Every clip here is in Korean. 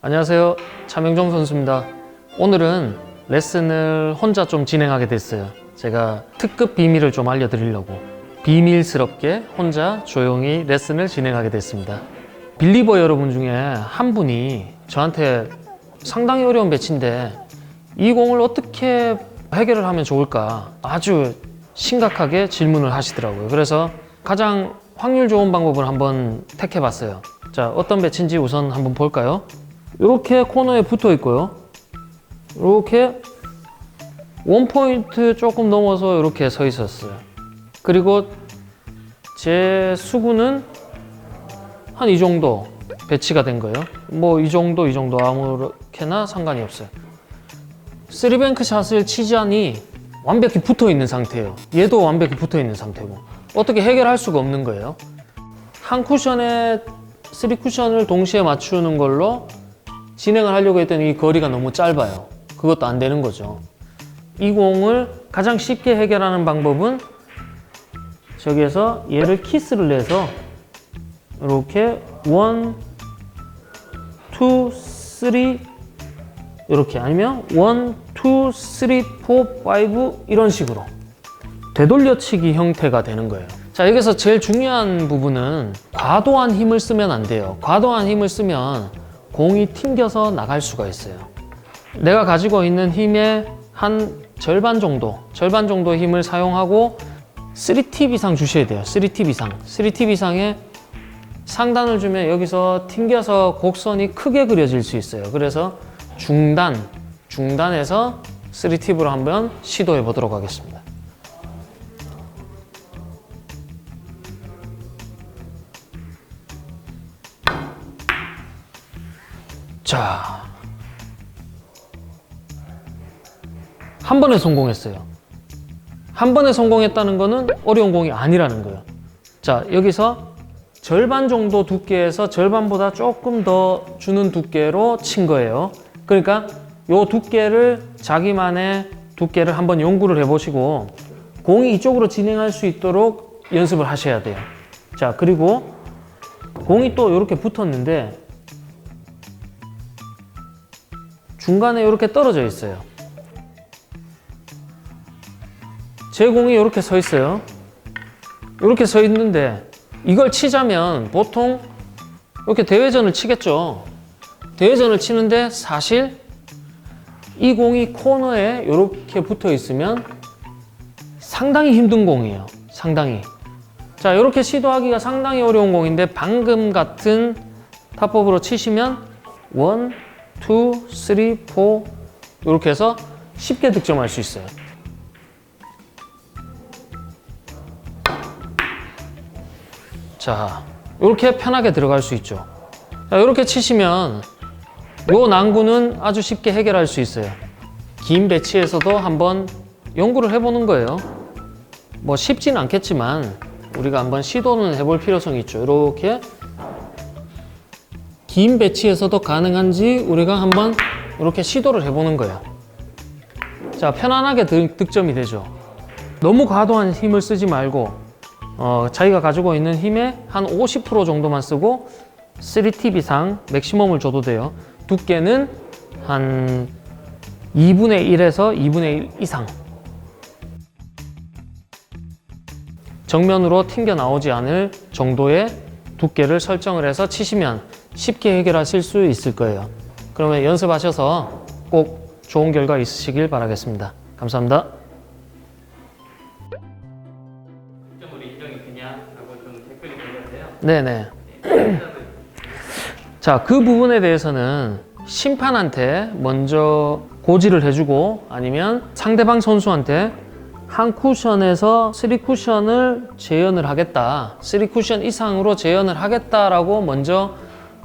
안녕하세요. 차명종 선수입니다. 오늘은 레슨을 혼자 좀 진행하게 됐어요. 제가 특급 비밀을 좀 알려드리려고 비밀스럽게 혼자 조용히 레슨을 진행하게 됐습니다. 빌리버 여러분 중에 한 분이 저한테 상당히 어려운 배치인데 이 공을 어떻게 해결을 하면 좋을까 아주 심각하게 질문을 하시더라고요. 그래서 가장 확률 좋은 방법을 한번 택해 봤어요. 자, 어떤 배치인지 우선 한번 볼까요? 이렇게 코너에 붙어 있고요. 이렇게 원 포인트 조금 넘어서 이렇게 서 있었어요. 그리고 제 수구는 한 이 정도 배치가 된 거예요. 뭐 이 정도 이 정도 아무렇게나 상관이 없어요. 쓰리뱅크 샷을 치자니 완벽히 붙어 있는 상태예요. 얘도 완벽히 붙어 있는 상태고 어떻게 해결할 수가 없는 거예요. 한 쿠션에 쓰리 쿠션을 동시에 맞추는 걸로 진행을 하려고 했더니 이 거리가 너무 짧아요. 그것도 안 되는 거죠. 이 공을 가장 쉽게 해결하는 방법은 저기에서 얘를 키스를 내서 이렇게 원, 투, 쓰리 이렇게 아니면 원, 투, 쓰리, 포, 파이브 이런 식으로 되돌려치기 형태가 되는 거예요. 자, 여기서 제일 중요한 부분은 과도한 힘을 쓰면 안 돼요. 과도한 힘을 쓰면 공이 튕겨서 나갈 수가 있어요. 내가 가지고 있는 힘의 한 절반 정도, 절반 정도 힘을 사용하고 3팁 이상 주셔야 돼요. 3팁 이상. 3팁 이상의 상단을 주면 여기서 튕겨서 곡선이 크게 그려질 수 있어요. 그래서 중단, 중단에서 3팁으로 한번 시도해 보도록 하겠습니다. 자. 한 번에 성공했어요. 한 번에 성공했다는 거는 어려운 공이 아니라는 거예요. 자, 여기서 절반 정도 두께에서 절반보다 조금 더 주는 두께로 친 거예요. 그러니까 요 두께를 자기만의 두께를 한번 연구를 해보시고 공이 이쪽으로 진행할 수 있도록 연습을 하셔야 돼요. 자, 그리고 공이 또 이렇게 붙었는데 중간에 이렇게 떨어져 있어요. 제 공이 이렇게 서 있어요. 이렇게 서 있는데 이걸 치자면 보통 이렇게 대회전을 치겠죠. 대회전을 치는데 사실 이 공이 코너에 이렇게 붙어 있으면 상당히 힘든 공이에요. 상당히. 자, 이렇게 시도하기가 상당히 어려운 공인데 방금 같은 탑법으로 치시면 원, 투, 쓰리, 포 이렇게 해서 쉽게 득점할 수 있어요. 자, 이렇게 편하게 들어갈 수 있죠. 자, 이렇게 치시면 요 난구는 아주 쉽게 해결할 수 있어요. 긴 배치에서도 한번 연구를 해보는 거예요. 뭐 쉽진 않겠지만 우리가 한번 시도는 해볼 필요성이 있죠. 이렇게 긴 배치에서도 가능한지 우리가 한번 이렇게 시도를 해보는 거예요. 자, 편안하게 득, 득점이 되죠. 너무 과도한 힘을 쓰지 말고 어, 자기가 가지고 있는 힘의 한 50% 정도만 쓰고 3팁 이상 맥시멈을 줘도 돼요. 두께는 한 2분의 1에서 2분의 1 이상. 정면으로 튕겨 나오지 않을 정도의 두께를 설정을 해서 치시면 쉽게 해결하실 수 있을 거예요. 그러면 연습하셔서 꼭 좋은 결과 있으시길 바라겠습니다. 감사합니다. 득점으로 인정이 되냐라고 좀 댓글이 걸렸는데요. 네네. 자, 그 부분에 대해서는 심판한테 먼저 고지를 해주고 아니면 상대방 선수한테 한 쿠션에서 3 쿠션을 재현을 하겠다. 3 쿠션 이상으로 재현을 하겠다라고 먼저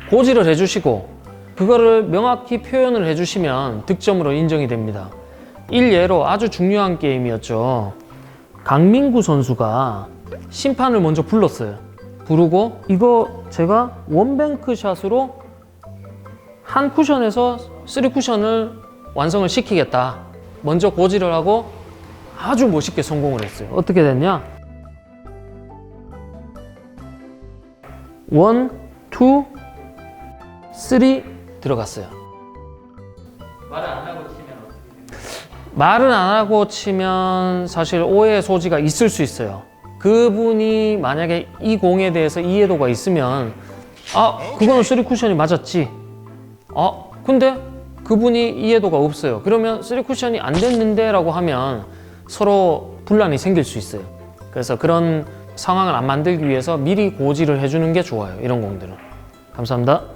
고지를 해주시고 그거를 명확히 표현을 해주시면 득점으로 인정이 됩니다. 일예로 아주 중요한 게임이었죠. 강민구 선수가 심판을 먼저 불렀어요. 부르고 이거 제가 원뱅크 샷으로 한 쿠션에서 쓰리 쿠션을 완성을 시키겠다. 먼저 고지를 하고 아주 멋있게 성공을 했어요. 어떻게 됐냐? 원, 투, 쓰리, 들어갔어요. 말을 안 하고 치면? 말은 안 하고 치면 사실 오해의 소지가 있을 수 있어요. 그분이 만약에 이 공에 대해서 이해도가 있으면 아 그거는 쓰리 쿠션이 맞았지. 아 근데 그분이 이해도가 없어요. 그러면 쓰리 쿠션이 안 됐는데라고 하면 서로 분란이 생길 수 있어요. 그래서 그런 상황을 안 만들기 위해서 미리 고지를 해주는 게 좋아요. 이런 공들은. 감사합니다.